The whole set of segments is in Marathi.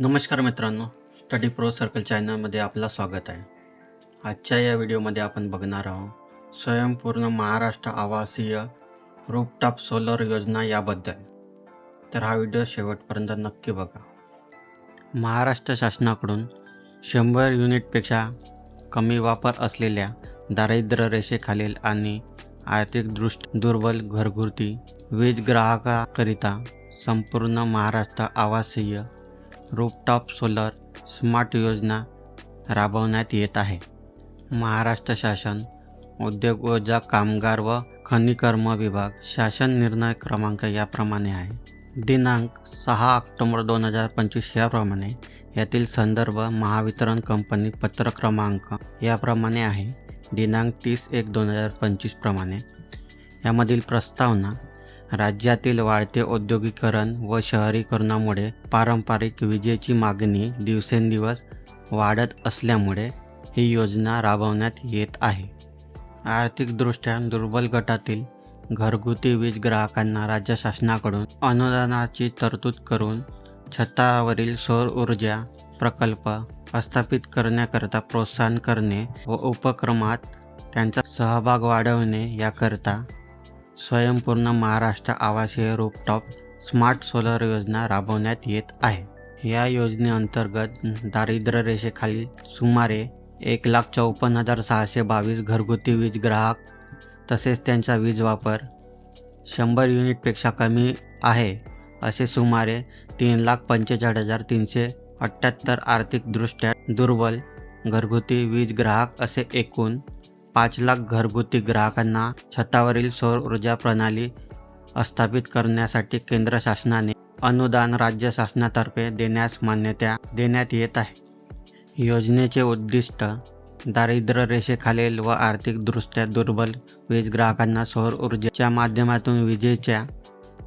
नमस्कार मित्रांनो स्टडी प्रो सर्कल चॅनलमध्ये आपलं स्वागत आहे. आजच्या या व्हिडिओमध्ये आपण बघणार आहोत स्वयंपूर्ण महाराष्ट्र आवासीय रूपटॉप सोलर योजना याबद्दल. तर हा व्हिडिओ शेवटपर्यंत नक्की बघा. महाराष्ट्र शासनाकडून शंभर युनिटपेक्षा कमी वापर असलेल्या दारिद्र्य रेषेखालील आणि आर्थिकदृष्ट दुर्बल घरगुती वीज ग्राहकाकरिता संपूर्ण महाराष्ट्र आवासीय रूपटॉप सोलर स्मार्ट योजना राबवण्यात येत आहे. महाराष्ट्र शासन उद्योग ऊर्जा कामगार व खनिकर्म विभाग शासन निर्णय क्रमांक याप्रमाणे आहे. दिनांक सहा ऑक्टोबर दोन हजार पंचवीस याप्रमाणे यातील संदर्भ महावितरण कंपनी पत्र क्रमांक याप्रमाणे आहे. दिनांक तीस एक दोन हजार पंचवीसप्रमाणे यामधील प्रस्तावना राज्यातील वाढते औद्योगिकरण व शहरीकरणामुळे पारंपरिक विजेची मागणी दिवसेंदिवस वाढत असल्यामुळे ही योजना राबवण्यात येत आहे. आर्थिकदृष्ट्या दुर्बल गटातील घरगुती वीज ग्राहकांना राज्य शासनाकडून अनुदानाची तरतूद करून छतावरील सौर ऊर्जा प्रकल्प स्थापित करण्याकरता प्रोत्साहन करणे व उपक्रमात त्यांचा सहभाग वाढवणे याकरता स्वयंपूर्ण महाराष्ट्र आवासीय रूपटॉप स्मार्ट सोलर योजना राबवण्यात येत आहे. या योजनेअंतर्गत दारिद्र्य रेषेखाली सुमारे एक लाख चौपन्न हजार सहाशे बावीस घरगुती वीज ग्राहक तसेच त्यांचा वीज वापर शंभर युनिटपेक्षा कमी आहे असे सुमारे तीन लाख पंचेचाळीस हजार तीनशे अठ्ठ्याहत्तर आर्थिकदृष्ट्या दुर्बल घरगुती वीज ग्राहक असे एकूण पाच लाख घरगुती ग्राहकांना छतावरील सौर ऊर्जा प्रणाली स्थापित करण्यासाठी केंद्र शासनाने अनुदान राज्य शासनातर्फे देण्यास मान्यता देण्यात येत आहे. योजनेचे उद्दिष्ट दारिद्र्य रेषेखालील व आर्थिकदृष्ट्या दुर्बल वीज ग्राहकांना सौर ऊर्जेच्या माध्यमातून विजेच्या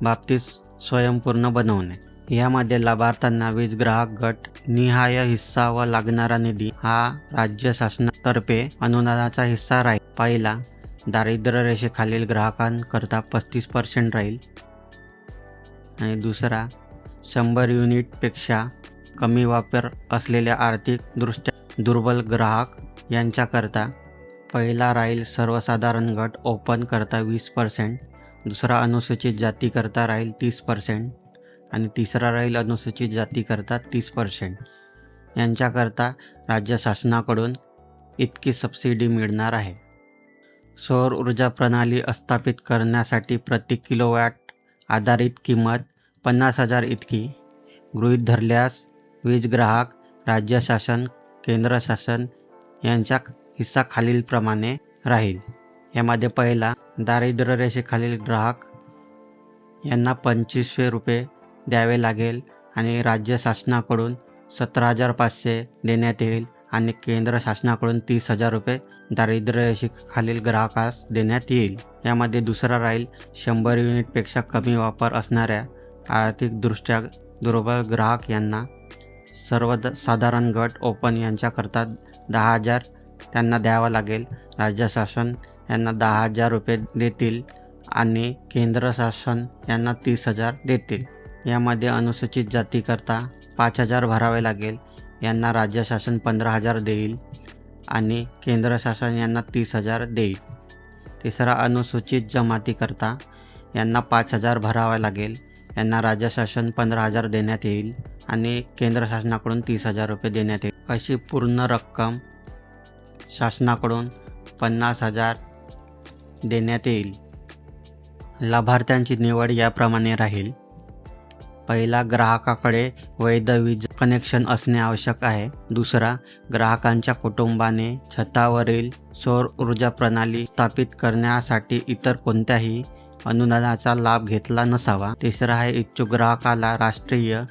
बाबतीत स्वयंपूर्ण बनवणे. यामध्ये लाभार्थ्यांना वीज ग्राहक गट निहाय हिस्सा व लागणारा निधी हा राज्य शासनातर्फे अनुदानाचा हिस्सा राहील. पहिला दारिद्र्य रेषेखालील ग्राहकांकरता पस्तीस पर्सेंट राहील. आणि दुसरा शंभर युनिटपेक्षा कमी वापर असलेल्या आर्थिकदृष्ट्या दुर्बल ग्राहक यांच्याकरता पहिला राहील सर्वसाधारण गट ओपन करता वीस पर्सेंट दुसरा अनुसूचित जातीकरता राहील तीस पर्सेंट आणि तिसरा राहील अनुसूचित जातीकरता तीस पर्सेंट यांच्याकरता राज्य शासनाकडून इतकी सबसिडी मिळणार आहे. सौर ऊर्जा प्रणाली स्थापित करण्यासाठी प्रति किलोवॅट आधारित किंमत पन्नास हजार इतकी. गृहीत धरल्यास वीज ग्राहक राज्य शासन केंद्र शासन यांच्या हिस्सा खालीलप्रमाणे राहील. यामध्ये पहिला दारिद्र्य रेषेखालील ग्राहक यांना पंचवीसशे रुपये द्यावे लागेल आणि राज्य शासनाकडून सतरा हजार पाचशे देण्यात येईल आणि केंद्र शासनाकडून तीस हजार रुपये दारिद्र्य खालील ग्राहकास देण्यात येईल. यामध्ये दुसरा राहील शंभर युनिटपेक्षा कमी वापर असणाऱ्या आर्थिकदृष्ट्या दुर्बल ग्राहक यांना सर्व साधारण गट ओपन यांच्याकरता दहा हजार त्यांना द्यावा लागेल. राज्य शासन यांना दहा हजार रुपये देतील आणि केंद्र शासन यांना तीस हजार देतील. यामध्ये अनुसूचित जातीकरता पाच हजार भरावे लागेल. यांना राज्य शासन पंधरा हजार देईल आणि केंद्र शासन यांना तीस हजार देईल. तिसरा अनुसूचित जमातीकरता यांना पाच हजार भरावे लागेल. यांना राज्य शासन पंधरा हजार देण्यात येईल आणि केंद्र शासनाकडून तीस हजार रुपये देण्यात येईल. अशी पूर्ण रक्कम शासनाकडून पन्नास हजार देण्यात येईल. लाभार्थ्यांची निवड याप्रमाणे राहील. पहिला ग्राहकाकडे वैध वीज कनेक्शन असणे आवश्यक आहे. दुसरा ग्राहकांच्या कुटुंबाने छतावरील सौर ऊर्जा प्रणाली स्थापित करण्यासाठी इतर कोणत्याही अनुदानाचा लाभ घेतला नसावा. तिसरा आहे इच्छुक ग्राहकाला राष्ट्रीय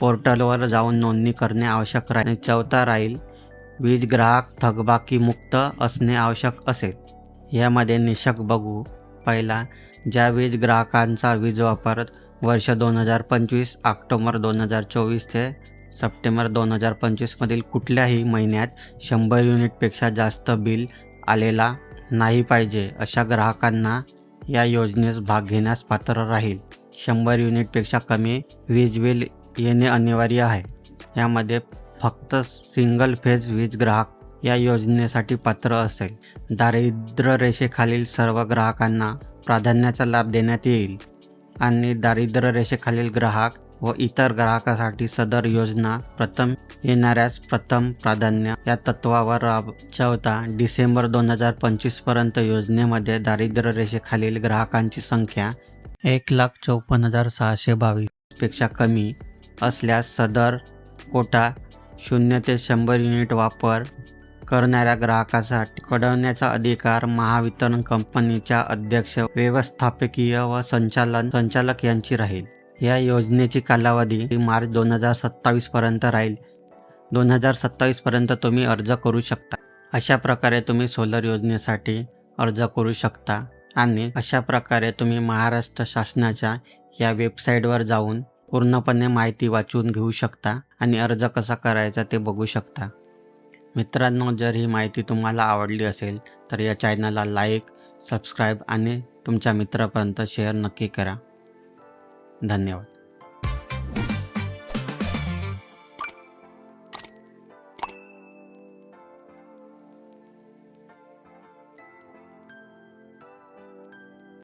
पोर्टलवर जाऊन नोंदणी करणे आवश्यक राहील. चौथा राहील वीज ग्राहक थकबाकीमुक्त असणे आवश्यक असेल. यामध्ये निशक बघू. पहिला ज्या वीज ग्राहकांचा वीज वापर वर्ष दोन हजार पंचवीस ऑक्टोबर दोन हजार चोवीस ते सप्टेंबर दोन हजार पंचवीसमधील कुठल्याही महिन्यात शंभर युनिटपेक्षा जास्त बिल आलेला नाही पाहिजे अशा ग्राहकांना या योजनेस भाग घेण्यास पात्र राहील. शंभर युनिटपेक्षा कमी वीज बिल येणे अनिवार्य आहे. यामध्ये फक्त सिंगल फेज वीज ग्राहक या योजनेसाठी पात्र असेल. दारिद्र्य रेषेखालील सर्व ग्राहकांना प्राधान्याचा लाभ देण्यात येईल. आणि दारिद्र्य रेषेखालील ग्राहक व इतर ग्राहकासाठी सदर योजना प्रथम येणाऱ्यास प्रथम प्राधान्य या तत्वावर राबवता डिसेंबर दोन हजार पंचवीसपर्यंत योजनेमध्ये दारिद्र्य रेषेखालील ग्राहकांची संख्या एक लाख चौपन्न हजार सहाशे बावीसपेक्षा कमी असल्यास सदर कोटा शून्य ते शंभर युनिट वापर करणाऱ्या ग्राहकासाठी कळवण्याचा अधिकार महावितरण कंपनीच्या अध्यक्ष व्यवस्थापकीय व संचालन संचालक यांची राहील. या योजनेची कालावधी मार्च दोन हजार सत्तावीसपर्यंत राहील. दोन हजार सत्तावीसपर्यंत तुम्ही अर्ज करू शकता. अशा प्रकारे तुम्ही सोलर योजनेसाठी अर्ज करू शकता आणि अशा प्रकारे तुम्ही महाराष्ट्र शासनाच्या या वेबसाईटवर जाऊन पूर्णपणे माहिती वाचून घेऊ शकता आणि अर्ज कसा करायचा ते बघू शकता. मित्रांनो जर ही माहिती तुम्हाला आवडली असेल तर या चॅनलला लाईक सबस्क्राईब आणि तुमच्या मित्रापर्यंत शेअर नक्की करा. धन्यवाद.